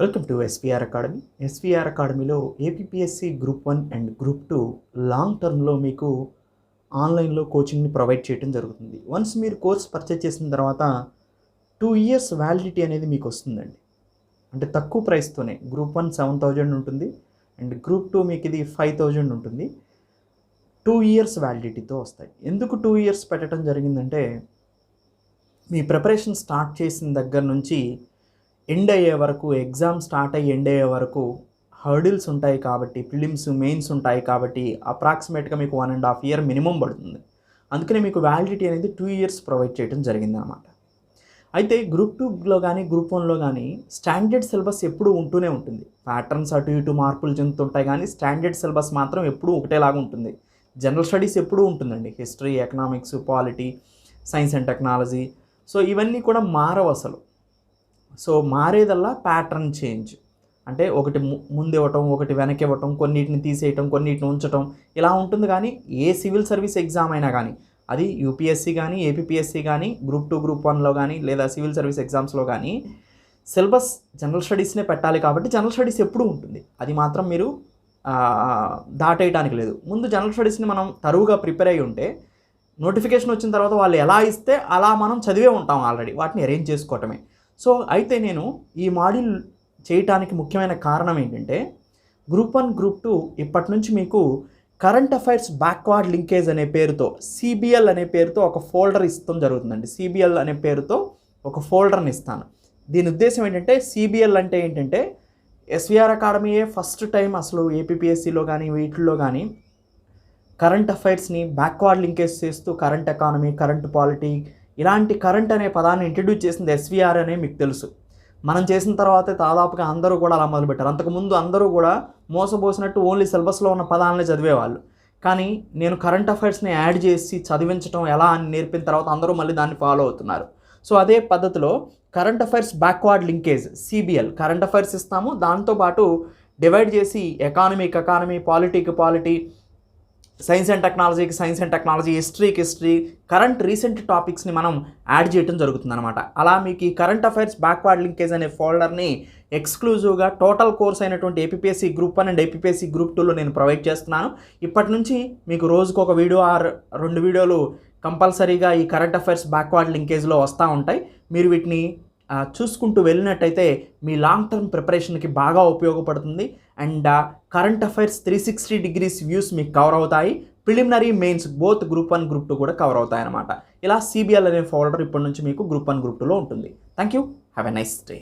Welcome to SVR academy SVR అకాడమీలో APSC group one and group two long టర్మ్లో మీకు ఆన్లైన్లో కోచింగ్ని ప్రొవైడ్ చేయడం జరుగుతుంది. వన్స్ మీరు కోర్స్ పర్చేజ్ చేసిన తర్వాత టూ ఇయర్స్ వ్యాలిడిటీ అనేది మీకు వస్తుందండి. అంటే తక్కువ ప్రైస్తోనే గ్రూప్ వన్ సెవెన్ థౌజండ్ ఉంటుంది అండ్ గ్రూప్ టూ మీకు ఇది ఫైవ్ థౌజండ్ ఉంటుంది. టూ ఇయర్స్ వ్యాలిడిటీతో వస్తాయి. ఎందుకు టూ ఇయర్స్ పెట్టడం జరిగిందంటే మీ ప్రిపరేషన్ స్టార్ట్ చేసిన దగ్గర నుంచి ఎండ్ అయ్యే వరకు ఎగ్జామ్ స్టార్ట్ అయ్యి ఎండ్ అయ్యే వరకు హర్డిల్స్ ఉంటాయి కాబట్టి ప్రిలిమ్స్ మెయిన్స్ ఉంటాయి కాబట్టి అప్రాక్సిమేట్గా మీకు one and half year minimum పడుతుంది. అందుకనే మీకు వ్యాలిడిటీ అనేది టూ ఇయర్స్ ప్రొవైడ్ చేయడం జరిగింది అనమాట అయితే గ్రూప్ టూలో కానీ గ్రూప్ వన్లో కానీ స్టాండర్డ్ సిలబస్ ఎప్పుడూ ఉంటూనే ఉంటుంది. ప్యాటర్న్స్ అటు ఇటు మార్పులు చెందుతుంటాయి కానీ స్టాండర్డ్ సిలబస్ మాత్రం ఎప్పుడూ ఒకటేలాగా ఉంటుంది. జనరల్ స్టడీస్ ఎప్పుడూ ఉంటుందండి. History economics polity science and technology so ఇవన్నీ కూడా మారవు అసలు. సో మారేదల్లా ప్యాటర్న్ చేంజ్. అంటే ఒకటి ము- ముందు ఇవ్వటం ఒకటి వెనక్కి ఇవ్వటం కొన్నిటిని తీసేయటం కొన్నిటిని ఉంచటం ఇలా ఉంటుంది కానీ ఏ సివిల్ సర్వీస్ ఎగ్జామ్ అయినా కానీ అది యూపీఎస్సీ కానీ ఏపీఎస్సీ కానీ గ్రూప్ టూ గ్రూప్ వన్లో కానీ లేదా సివిల్ సర్వీస్ ఎగ్జామ్స్లో కానీ సిలబస్ జనరల్ స్టడీస్నే పెట్టాలి కాబట్టి జనరల్ స్టడీస్ ఎప్పుడూ ఉంటుంది. అది మాత్రం మీరు దాటేయడానికి లేదు. ముందు జనరల్ స్టడీస్ని మనం తరువుగా ప్రిపేర్ అయ్యి ఉంటే నోటిఫికేషన్ వచ్చిన తర్వాత వాళ్ళు ఎలా ఇస్తే అలా మనం చదివే ఉంటాం ఆల్రెడీ. వాటిని అరేంజ్ చేసుకోవటమే. సో అయితే నేను ఈ మాడ్యూల్ చేయటానికి ముఖ్యమైన కారణం ఏంటంటే గ్రూప్ వన్ గ్రూప్ టూ ఇప్పటి నుంచి మీకు కరెంట్ అఫైర్స్ బ్యాక్వర్డ్ లింకేజ్ అనే పేరుతో సిబిఎల్ అనే పేరుతో ఒక ఫోల్డర్ ఇస్తాం జరుగుతుందండి. సిబిఎల్ అనే పేరుతో ఒక ఫోల్డర్ని ఇస్తాను. దీని ఉద్దేశం ఏంటంటే సిబిఎల్ అంటే ఏంటంటే ఎస్విఆర్ అకాడమీయే ఫస్ట్ టైం అసలు ఏపీఎస్సిలో కానీ వీటిల్లో కానీ కరెంట్ అఫైర్స్ని బ్యాక్వర్డ్ లింకేజ్ చేస్తూ కరెంట్ ఎకానమీ కరెంట్ పాలిటీ ఇలాంటి కరెంట్ అనే పదాన్ని ఇంట్రడ్యూస్ చేసింది ఎస్విఆర్ అనే మీకు తెలుసు. మనం చేసిన తర్వాత దాదాపుగా అందరూ కూడా అలా మొదలుపెట్టారు. అంతకుముందు అందరూ కూడా మోసపోసినట్టు ఓన్లీ సిలబస్లో ఉన్న పదాలనే చదివేవాళ్ళు. కానీ నేను కరెంట్ అఫైర్స్ని యాడ్ చేసి చదివించడం ఎలా అని నేర్పిన తర్వాత అందరూ మళ్ళీ దాన్ని ఫాలో అవుతున్నారు. సో అదే పద్ధతిలో current affairs backward linkage CBL current affairs ఇస్తాము. దాంతోపాటు డివైడ్ చేసి ఎకానమీకి ఎకానమీ పాలిటీకి పాలిటీ సైన్స్ అండ్ టెక్నాలజీకి సైన్స్ అండ్ టెక్నాలజీ హిస్టరీకి హిస్టరీ కరెంట్ రీసెంట్ టాపిక్స్ని మనం యాడ్ చేయడం జరుగుతుందన్నమాట. అలా మీకు ఈ కరెంట్ అఫైర్స్ బ్యాక్వర్డ్ లింకేజ్ అనే ఫోల్డర్ని ఎక్స్క్లూజివ్గా టోటల్ కోర్స్ అయినటువంటి APSC group one and APSC group టూలో నేను ప్రొవైడ్ చేస్తున్నాను. ఇప్పటి నుంచి మీకు రోజుకు ఒక వీడియో ఆర్ రెండు వీడియోలు కంపల్సరీగా ఈ కరెంట్ అఫైర్స్ బ్యాక్వర్డ్ లింకేజ్లో వస్తూ ఉంటాయి. మీరు వీటిని చూసుకుంటూ వెళ్ళినట్టయితే మీ లాంగ్ టర్మ్ ప్రిపరేషన్కి బాగా ఉపయోగపడుతుంది. And current affairs three sixty degrees views మీకు కవర్ అవుతాయి. Preliminary mains both group one group two కూడా కవర్ అవుతాయి అనమాట ఇలా సిబిఎల్ అనే ఫోల్డర్ ఇప్పటి నుంచి మీకు గ్రూప్ వన్ గ్రూప్ టూలో ఉంటుంది. Thank you have a nice day